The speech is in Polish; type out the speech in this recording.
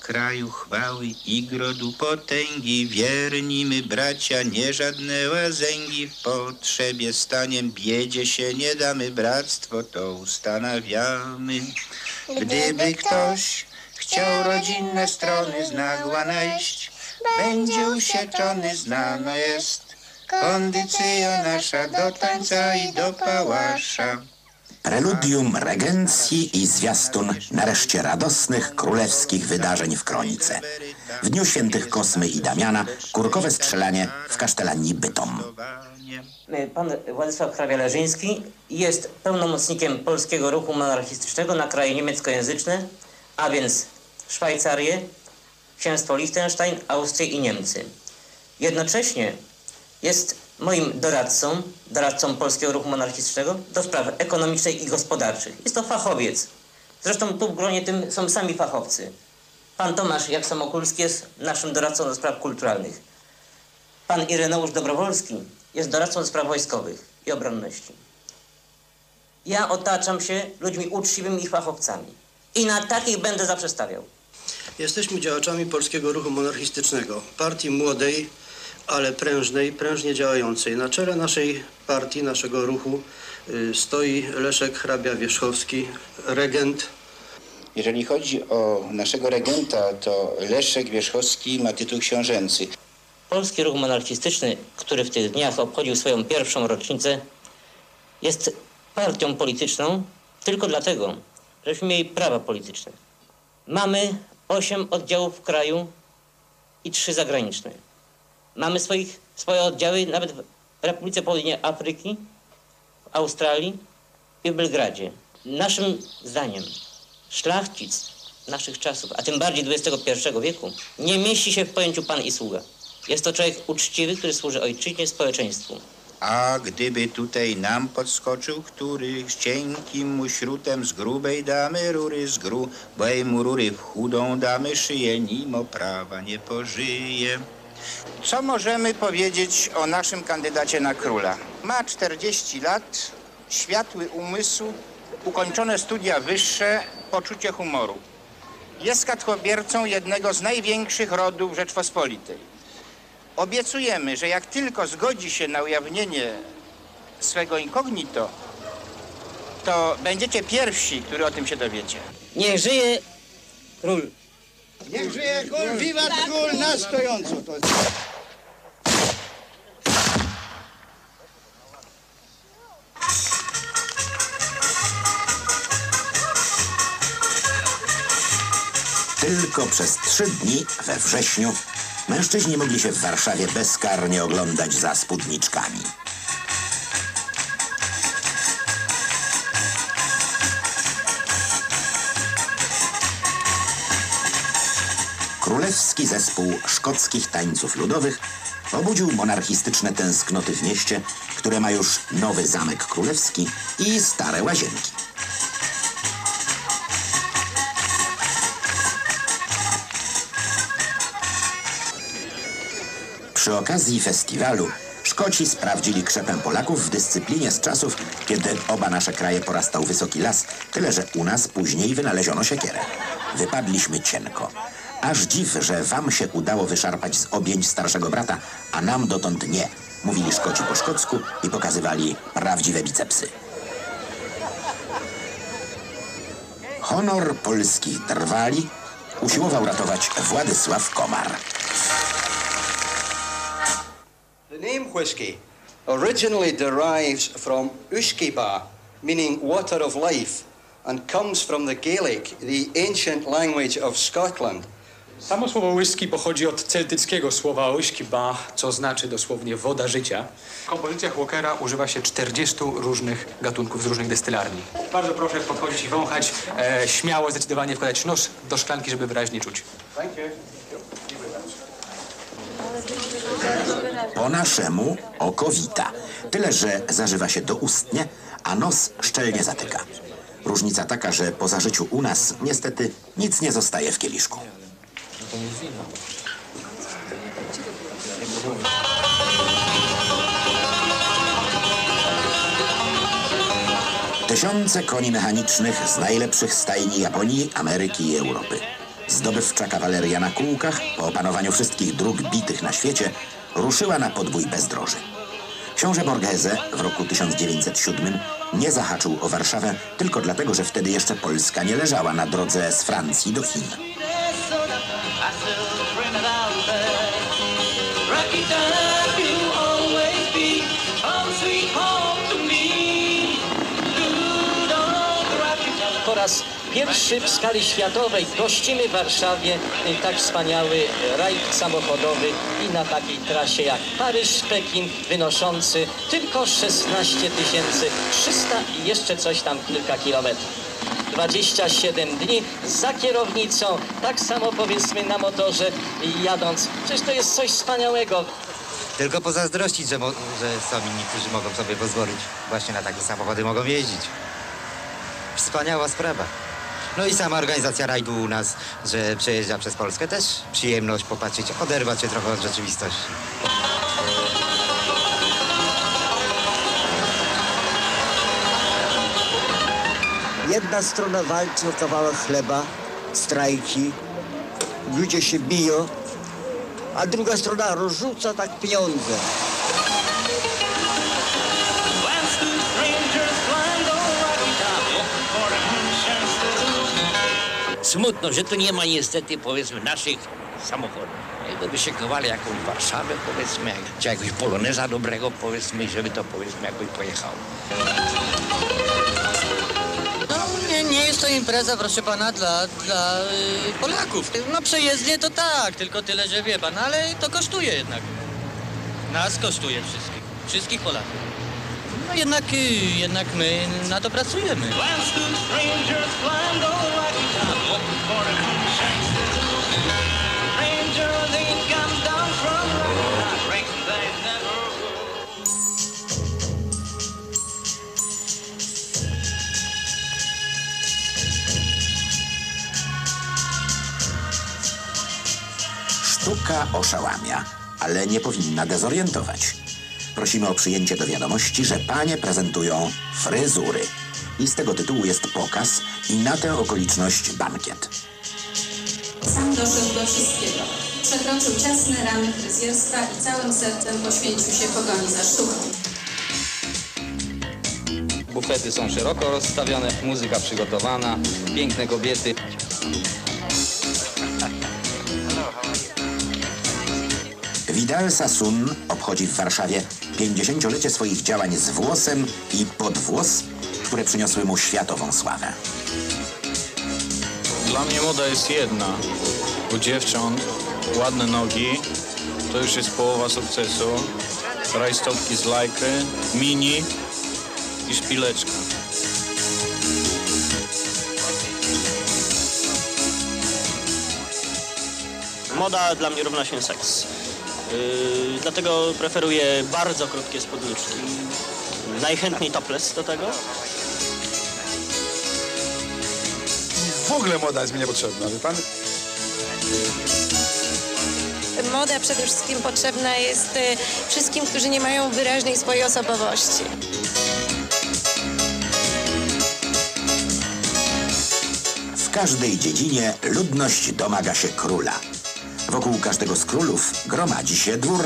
kraju chwały i grodu potęgi, wierni my bracia, nie żadne łazęgi, w potrzebie staniem, biedzie się nie damy, bractwo to ustanawiamy. Gdyby ktoś chciał rodzinne strony z nagła najść, będzie usieczony, znana jest kondycja nasza do tańca i do pałasza. Preludium regencji i zwiastun nareszcie radosnych królewskich wydarzeń w Kronice. W dniu świętych Kosmy i Damiana kurkowe strzelanie w kasztelanii Bytom. Pan Władysław Hrawia-Lerzyński jest pełnomocnikiem polskiego ruchu monarchistycznego na kraje niemieckojęzyczne, a więc Szwajcarię, Księstwo Liechtenstein, Austrię i Niemcy. Jednocześnie jest moim doradcą, doradcą Polskiego Ruchu Monarchistycznego do spraw ekonomicznych i gospodarczych. Jest to fachowiec. Zresztą tu w gronie tym są sami fachowcy. Pan Tomasz Jak-Samokulski jest naszym doradcą do spraw kulturalnych. Pan Ireneusz Dobrowolski jest doradcą do spraw wojskowych i obronności. Ja otaczam się ludźmi uczciwymi i fachowcami. I na takich będę zaprzestawiał. Jesteśmy działaczami Polskiego Ruchu Monarchistycznego, partii młodej, ale prężnej, prężnie działającej. Na czele naszej partii, naszego ruchu y, stoi Leszek Hrabia-Wierzchowski, regent. Jeżeli chodzi o naszego regenta, to Leszek Wierzchowski ma tytuł książęcy. Polski Ruch Monarchistyczny, który w tych dniach obchodził swoją pierwszą rocznicę, jest partią polityczną tylko dlatego, żeśmy mieli prawa polityczne. Mamy osiem oddziałów w kraju i trzy zagraniczne. Mamy swoich, swoje oddziały nawet w Republice Południowej Afryki, w Australii i w Belgradzie. Naszym zdaniem szlachcic naszych czasów, a tym bardziej XXI wieku, nie mieści się w pojęciu pan i sługa. Jest to człowiek uczciwy, który służy ojczyźnie, społeczeństwu. A gdyby tutaj nam podskoczył który z cienkim mu śrutem z grubej damy rury z grubej mu rury w chudą damy szyję, mimo prawa nie pożyje. Co możemy powiedzieć o naszym kandydacie na króla? Ma 40 lat, światły umysł, ukończone studia wyższe, poczucie humoru. Jest spadkobiercą jednego z największych rodów Rzeczpospolitej. Obiecujemy, że jak tylko zgodzi się na ujawnienie swego incognito, to będziecie pierwsi, którzy o tym się dowiecie. Niech żyje król. Niech żyje król, wiwat na stojąco. To... Tylko przez trzy dni we wrześniu mężczyźni mogli się w Warszawie bezkarnie oglądać za spódniczkami. Królewski zespół szkockich tańców ludowych obudził monarchistyczne tęsknoty w mieście, które ma już nowy zamek królewski i stare łazienki. Przy okazji festiwalu Szkoci sprawdzili krzepę Polaków w dyscyplinie z czasów, kiedy oba nasze kraje porastał wysoki las, tyle że u nas później wynaleziono siekierę. Wypadliśmy cienko. Aż dziw, że wam się udało wyszarpać z objęć starszego brata, a nam dotąd nie. Mówili Szkoci po szkocku i pokazywali prawdziwe bicepsy. Honor polskich drwali usiłował ratować Władysław Komar. The name whiskey originally derives from Uskiba, meaning water of life, and comes from the Gaelic, the ancient language of Scotland. Samo słowo whisky pochodzi od celtyckiego słowa uśkiba, co znaczy dosłownie woda życia. W kompozycjach Walkera używa się 40 różnych gatunków z różnych destylarni. Bardzo proszę podchodzić i wąchać, e, śmiało, zdecydowanie wkładać nos do szklanki, żeby wyraźnie czuć. Po naszemu okowita. Tyle, że zażywa się doustnie, a nos szczelnie zatyka. Różnica taka, że po zażyciu u nas niestety nic nie zostaje w kieliszku. Tysiące koni mechanicznych z najlepszych stajni Japonii, Ameryki i Europy. Zdobywcza kawaleria na kółkach, po opanowaniu wszystkich dróg bitych na świecie, ruszyła na podbój bezdroży. Książę Borghese w roku 1907 nie zahaczył o Warszawę tylko dlatego, że wtedy jeszcze Polska nie leżała na drodze z Francji do Chin. Po raz pierwszy w skali światowej gościmy w Warszawie y, tak wspaniały raj samochodowy i na takiej trasie jak Paryż-Pekin wynoszący tylko 16 300 i jeszcze coś tam kilka kilometrów. 27 dni za kierownicą, tak samo powiedzmy na motorze jadąc. Przecież to jest coś wspaniałego. Tylko pozazdrościć, że, że są inni, którzy mogą sobie pozwolić właśnie na takie samochody mogą jeździć. Wspaniała sprawa. No i sama organizacja rajdu u nas, że przejeżdża przez Polskę też przyjemność popatrzeć, oderwać się trochę od rzeczywistości. Jedna strona walczy o kawałek chleba, strajki, ludzie się biją, a druga strona rozrzuca tak pieniądze. Smutno, że tu nie ma niestety powiedzmy naszych samochodów. Gdyby się kowali jakąś Warszawę powiedzmy, czy jakiegoś poloneza dobrego powiedzmy, żeby to powiedzmy jakoś pojechało. Nie, jest to impreza, proszę pana, dla, dla y, Polaków. No przejezdnie to tak, tylko tyle, że wie pan, ale to kosztuje jednak. Nas kosztuje wszystkich, wszystkich Polaków. No jednak, y, jednak my na to pracujemy. Sztuka oszałamia, ale nie powinna dezorientować. Prosimy o przyjęcie do wiadomości, że panie prezentują fryzury. I z tego tytułu jest pokaz i na tę okoliczność bankiet. Sam doszedł do wszystkiego. Przekroczył ciasne ramy fryzjerstwa i całym sercem poświęcił się pogoni za sztuką. Bufety są szeroko rozstawione, muzyka przygotowana, piękne kobiety. Vidal Sassoon obchodzi w Warszawie 50-lecie swoich działań z włosem i pod włos, które przyniosły mu światową sławę. Dla mnie moda jest jedna. U dziewcząt ładne nogi, to już jest połowa sukcesu. Rajstopki z lajkry, mini i szpileczka. Moda dla mnie równa się seks. Yy, dlatego preferuję bardzo krótkie spódniczki. Najchętniej topless do tego. W ogóle moda jest mi niepotrzebna, wie pan? Moda przede wszystkim potrzebna jest y, wszystkim, którzy nie mają wyraźnej swojej osobowości. W każdej dziedzinie ludność domaga się króla. Wokół każdego z królów gromadzi się dwór